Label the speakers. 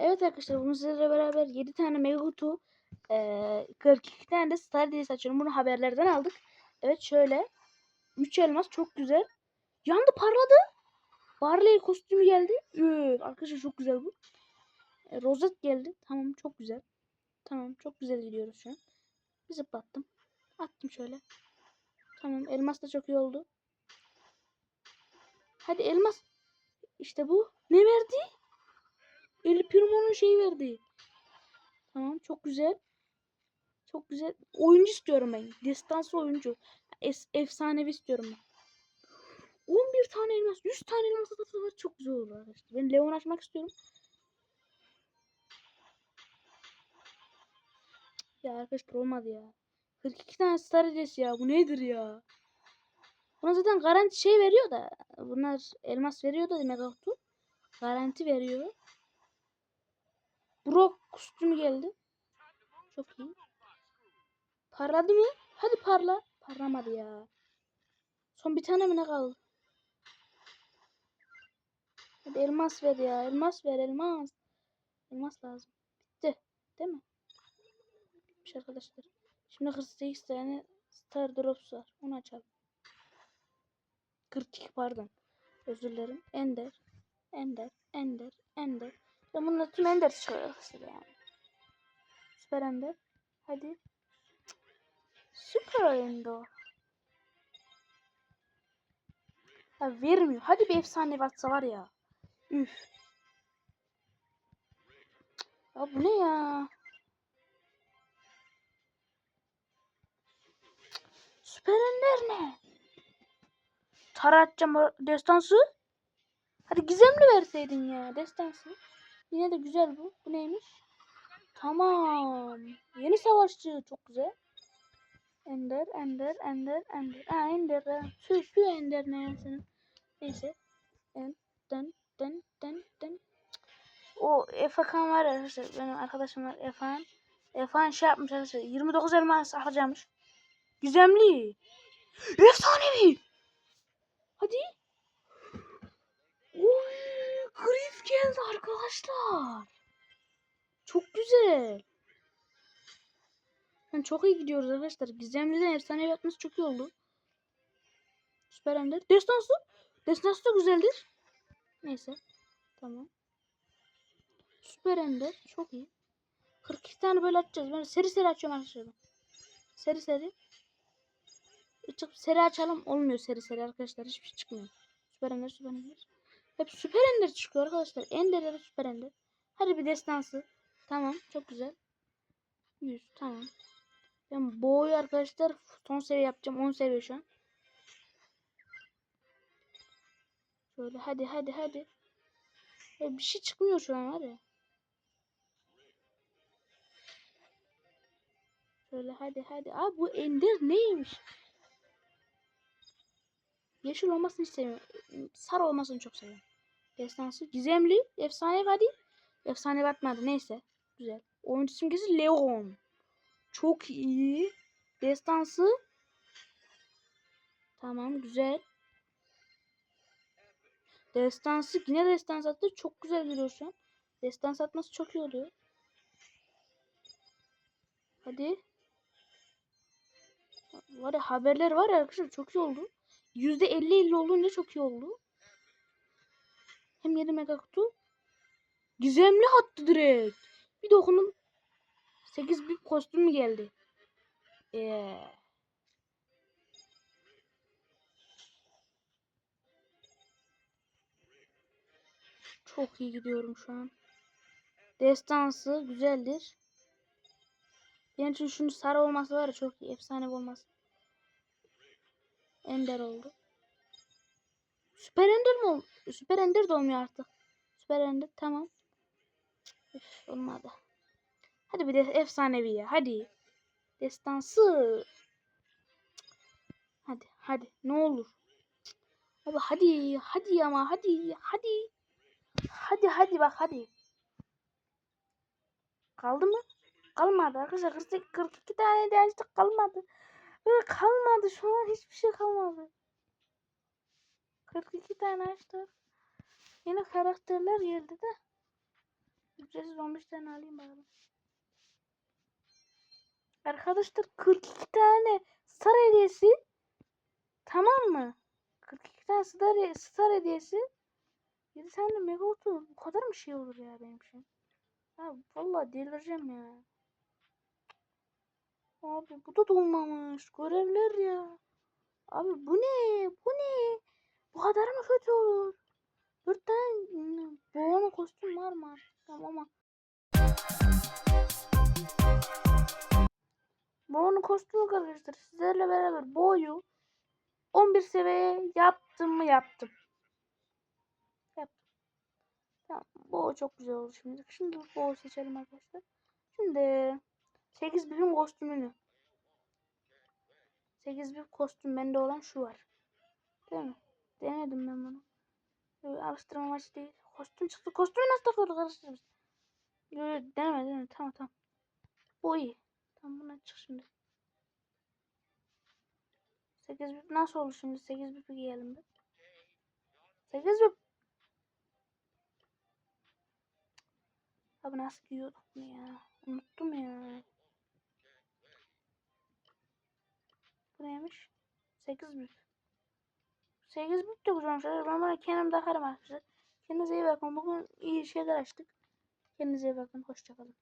Speaker 1: Evet arkadaşlar bunu sizlerle beraber 7 tane mega kutu eee 42 tane de star diye açıyorum. Bunu haberlerden aldık. Evet şöyle. 3 elmas çok güzel. Yandı parladı. Barley kostümü geldi. Üü, arkadaşlar çok güzel bu. E, rozet geldi. Tamam çok güzel. Tamam çok güzel gidiyoruz şu an. Bir zıplattım. Attım şöyle. Tamam elmas da çok iyi oldu. Hadi elmas. İşte bu. Ne verdi? El Primo'nun şeyi verdi. Tamam çok güzel. Çok güzel. Oyuncu istiyorum ben. Destansı oyuncu. Es efsanevi istiyorum ben. 11 tane elmas, 100 tane elmas atarsalar çok güzel olur arkadaşlar. Ben Leon açmak istiyorum. Ya arkadaşlar olmadı ya. 42 tane star ya. Bu nedir ya? Buna zaten garanti şey veriyor da. Bunlar elmas veriyor da demek oldu. Garanti veriyor. Brock kostümü geldi. Çok iyi. Parladı mı? Hadi parla. Parlamadı ya. Son bir tane mi ne kaldı? Hadi elmas ver ya. Elmas ver elmas. Elmas lazım. Bitti. Değil mi? Bitmiş arkadaşlar. Şimdi 48 tane Star Drops var. Onu açalım. 42 pardon. Özür dilerim. Ender. Ender. Ender. Ender. Ben bunun tüm Ender çıkıyor arkadaşlar yani. Süper Ender. Hadi. Süper Ender. Ya vermiyor. Hadi bir efsane varsa var ya. Üf. Ya bu ne ya? Süper Ender ne? Tara atacağım o destansı. Hadi gizemli verseydin ya destansı. Yine de güzel bu. Bu neymiş? Tamam. Yeni savaşçı. Çok güzel. Ender, Ender, Ender, Ender. Ha Ender. Şu, şu Ender ne senin? Neyse. En, den, den, den, den. O Efekan var arkadaşlar. Benim arkadaşım var Efekan. Efekan şey yapmış arkadaşlar. 29 elmas harcamış. Gizemli. Efsanevi. Hadi. Oy, Griff geldi arkadaşlar. Çok güzel. Yani çok iyi gidiyoruz arkadaşlar. Gizemli'den efsane yapması çok iyi oldu. Süper Ender. Destansı. Destansı da güzeldir. Neyse. Tamam. Süper Ender. Çok iyi. 42 tane böyle açacağız. Ben seri seri açıyorum arkadaşlar. Seri seri. Çık seri açalım. Olmuyor seri seri arkadaşlar. Hiçbir şey çıkmıyor. Süper Ender, Süper Ender. Hep Süper Ender çıkıyor arkadaşlar. Ender ya da Süper Ender. Hadi bir destansı. Tamam. Çok güzel. 100. Tamam. Ben boyu arkadaşlar son seviye yapacağım. 10 seviye şu an. Şöyle hadi hadi hadi. Ya bir şey çıkmıyor şu an var ya. Şöyle hadi hadi. Abi bu ender neymiş? Yeşil olmasını hiç sevmiyorum. Sarı olmasını çok seviyorum. Destansı. Gizemli. Efsane hadi. Efsane batmadı. Neyse. Güzel. Oyuncu simgesi Leon. Çok iyi. Destansı. Tamam güzel. Destansı yine destans attı. Çok güzel gidiyor şu an. Destans atması çok iyi oluyor. Hadi. Var ya haberler var ya arkadaşlar çok iyi oldu. %50-50 olunca çok iyi oldu. Hem 7 mega kutu. Gizemli attı direkt. Bir dokundum. 8 bir kostüm geldi? Eee. Çok iyi gidiyorum şu an. Destansı güzeldir. Benim için şunun sarı olması var ya çok iyi. Efsane olması. Ender oldu. Süper Ender mi oldu? Süper Ender de olmuyor artık. Süper Ender tamam. Üf, olmadı. Hadi bir de efsanevi ya. Hadi. Destansı. Hadi hadi ne olur. Abi hadi hadi ama hadi hadi. Hadi hadi bak hadi. Kaldı mı? Kalmadı arkadaşlar. 42, 42 tane de açtık kalmadı. Kalmadı şu an hiçbir şey kalmadı. 42 tane açtık. Yine karakterler geldi de. Ücretsiz 15 tane alayım bari. Arkadaşlar 42 tane star hediyesi. Tamam mı? 42 tane star, star hediyesi. 7 tane mega kutu. Bu kadar mı şey olur ya benim için? Ya vallahi delireceğim ya. Abi bu da dolmamış. Görevler ya. Abi bu ne? Bu ne? Bu kadar mı kötü olur? Dört tane boğanın kostüm var mı? Tamam ama. Boğanın kostümü arkadaşlar. Sizlerle beraber boyu 11 seviyeye yaptım mı yaptım. Yaptım. Tamam. Boğ çok güzel oldu şimdi. Şimdi boğ seçelim arkadaşlar. Şimdi 8 birim kostümünü. 8 bir kostüm bende olan şu var. Değil mi? Denedim ben bunu. Böyle alıştırma maçı değil. Kostüm çıktı. Kostümü nasıl takıyorduk biz? Böyle deneme deneme. Tamam tamam. Bu iyi. Tamam buna çık şimdi. 8 bip nasıl olur şimdi? 8 bipi giyelim bir. 8 bip. Abi nasıl giyiyorduk bunu ya? Unuttum ya. Bu neymiş? 8 bip. 8 bip de güzelmiş. Ben bunu kendim takarım arkadaşlar. Kendinize iyi bakın. Bugün iyi şeyler açtık. Kendinize iyi bakın. Hoşçakalın.